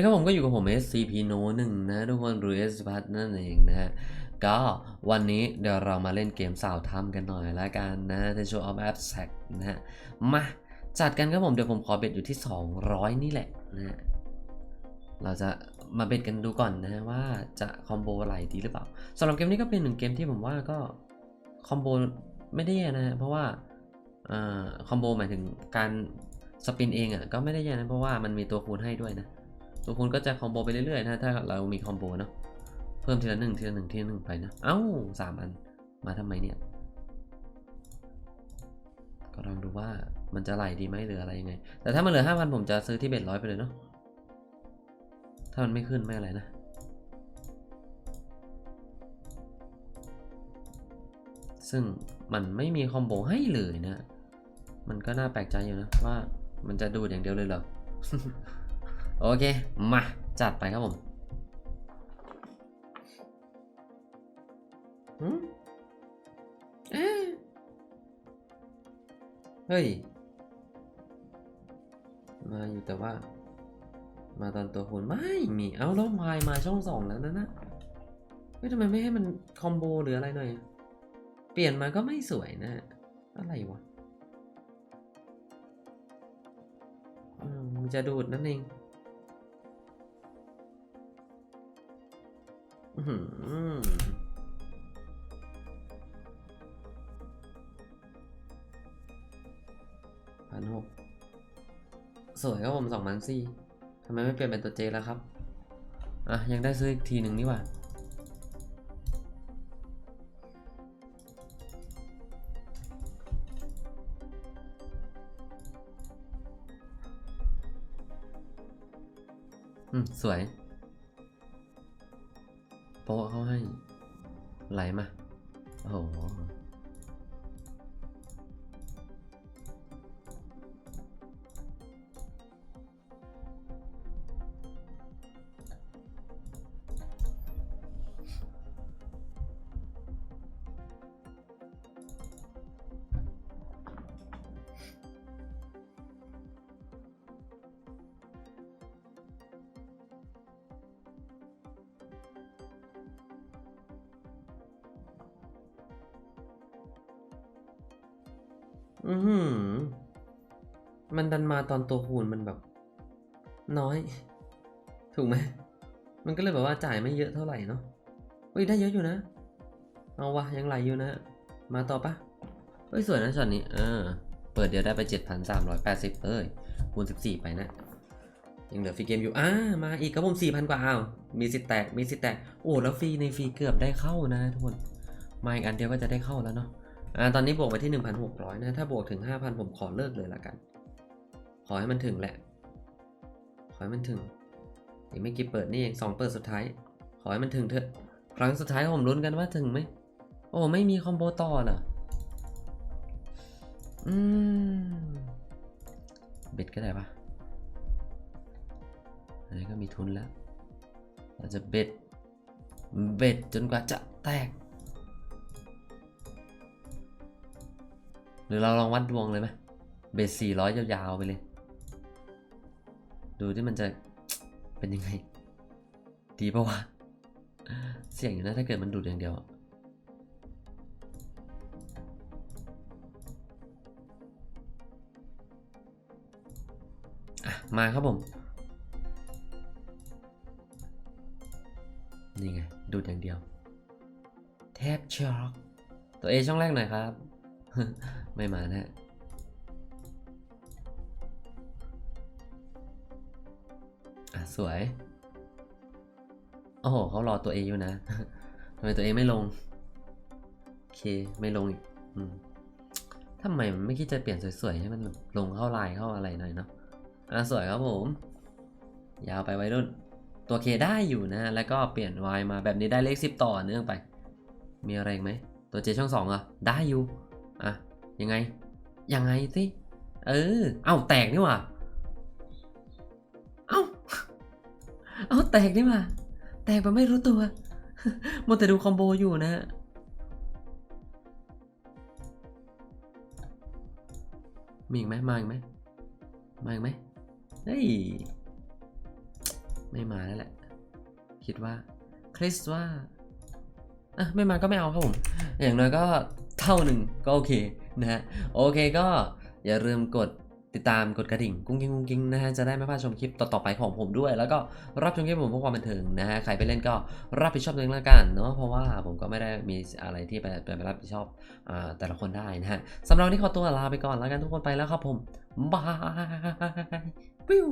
ดีครับผมก็อยู่กับผม SCP No 1นะทุกคนหรือ S พัทนั่นเองนะฮะก็วันนี้เดี๋ยวเรามาเล่นเกมสาวทำกันหน่อยละกันนะ The Show of Abstract นะฮะมาจัดกันครับผมเดี๋ยวผมขอเบ็ดอยู่ที่ 200 นี่แหละนะฮะเราจะมาเบ็ดกันดูก่อนนะฮะว่าจะคอมโบไหลดีหรือเปล่าสำหรับเกมนี้ก็เป็นหนึ่งเกมที่ผมว่าก็คอมโบไม่ได้แย่นะฮะเพราะว่าอ่าคอมโบหมายถึงการสปินเองอะก็ไม่ได้แย่นะเพราะว่ามันมีตัวคูณให้ด้วยนะ ตัวคูณก็จะคอมโบไปเรื่อยๆนะถ้าเรามีคอมโบเนาะเพิ่มทีละหนึ่งทีละหนึ่งทีละหนึ่งไปนะเอ้าสามอันมาทำไมเนี่ย ก็ลองดูว่ามันจะไหลดีไหมหรืออะไรยังไง แต่ถ้ามันเหลือห้าพันผมจะซื้อที่เบ็ดร้อยไปเลยเนาะถ้ามันไม่ขึ้นไม่อะไรนะซึ่งมันไม่มีคอมโบให้เลยนะ มันก็น่าแปลกใจอยู่นะว่ามันจะดูดอย่างเดียวเลยเหรอ โอเค มา จัดไปครับผมเฮ้ย มาอยู่แต่ว่า มาตอนตัวคูณไม่มี เอ้าแล้ววายมาช่องสองแล้วนะนะเฮ้ยทำไมไม่ให้มันคอมโบหรืออะไรหน่อย เปลี่ยนมาก็ไม่สวยนะ อะไรวะอืมมันจะดูดนั่นเอง พันหกสวยครับผมสองพันสี่ทำไมไม่เปลี่ยนเป็นตัวเจแล้วครับ อะ ยังได้ซื้ออีกทีหนึ่งนี่หว่าอืม สวย โปะเขาให้ ไหลมา โอ้โห อือหือมันดันมาตอนตัวคูณมันแบบ น้อย ถูกไหม มันก็เลยแบบว่าจ่ายไม่เยอะเท่าไหร่เนาะเฮ้ยได้เยอะอยู่นะ เอาวะยังไหลอยู่นะ มาต่อปะเฮ้ยสวยนะช็อตนี้ เออ เปิดเดียวได้ไป 7,380เอ้ยคูณ14 ไปนะ ยังเหลือฟรีเกมอยู่ อ่า มาอีกครับผม 4,000 กว่าอ้าวมีสิทธิ์แตก มีสิทธิ์แตก โอ้ แล้วฟรีในฟรีเกือบได้เข้านะทุกคน มาอีกอันเดียวก็จะได้เข้าแล้วเนาะ อ่าตอนนี้บวกไปที่ 1,600 นะ ถ้าบวกถึง 5,000 ผมขอเลิกเลยละกัน ขอให้มันถึงแหละ ขอให้มันถึง อีกไม่กี่เปิดนี่เองสองเปิดสุดท้าย ขอให้มันถึงเถอะ ครั้งสุดท้ายผมลุ้นกันว่าถึงไหม โอ้ ไม่มีคอมโบต่อน่ะอืม เบ็ดก็ได้ปะอันนี้ก็มีทุนแล้ว เราจะเบ็ด เบ็ดจนกว่าจะแตก หรือเราลองวัดดวงเลยไหมเบสสี่ร้อยยาวๆไปเลย ดูที่มันจะเป็นยังไง ดีปะวะ เสี่ยงอยู่นะถ้าเกิดมันดูดอย่างเดียวอะอะมาครับผม นี่ไง ดูดอย่างเดียว แทบช็อกตัวเอช่องแรกหน่อยครับ ไม่มานะอะ สวย โอ้โหเขารอตัวเองอยู่นะทำไมตัวเองไม่ลง โอเค ไม่ลงอีกอืมทำไมมันไม่คิดจะเปลี่ยนสวยๆ ให้มันลงเข้าลายเข้าอะไรหน่อยเนาะ อะ สวยครับผม ยาวไปไว้รุ่น ตัวเคได้อยู่นะ แล้วก็เปลี่ยน Y มาแบบนี้ได้เลขสิบต่อเนื่องไป มีอะไรไหม ตัวเจช่องสองเหรอได้อยู่ อะ ยังไง ยังไงสิ เออ เอ้าแตกนี่หว่า เอ้า เอ้าแตกนี่หว่า แตกแบบไม่รู้ตัวมัวแต่ดูคอมโบอยู่นะฮะมีอีกไหมมาอีกไหมมาอีกไหมเฮ้ย ไม่มาแล้วแหละ คิดว่า คริสว่าอะไม่มาก็ไม่เอาครับผม อย่างน้อยก็ เท่าหนึ่งก็โอเคนะฮะโอเคก็อย่าลืมกดติดตามกดกระดิ่งกุ้งกิ้งกุ้งกิ้งนะฮะจะได้ไม่พลาดชมคลิปต่อๆไปของผมด้วย แล้วก็รับชมคลิปผมเพื่อความบันเทิงนะฮะใครไปเล่นก็รับผิดชอบตัวเองล้วกันเนาะเพราะว่าผมก็ไม่ได้มีอะไรที่ไปไปรับผิดชอบอ่าแต่ละคนได้นะฮะสำหรับวันนี้ขอตัวลาไปก่อนแล้วกันทุกคนไปแล้วครับผมบายปิ้ว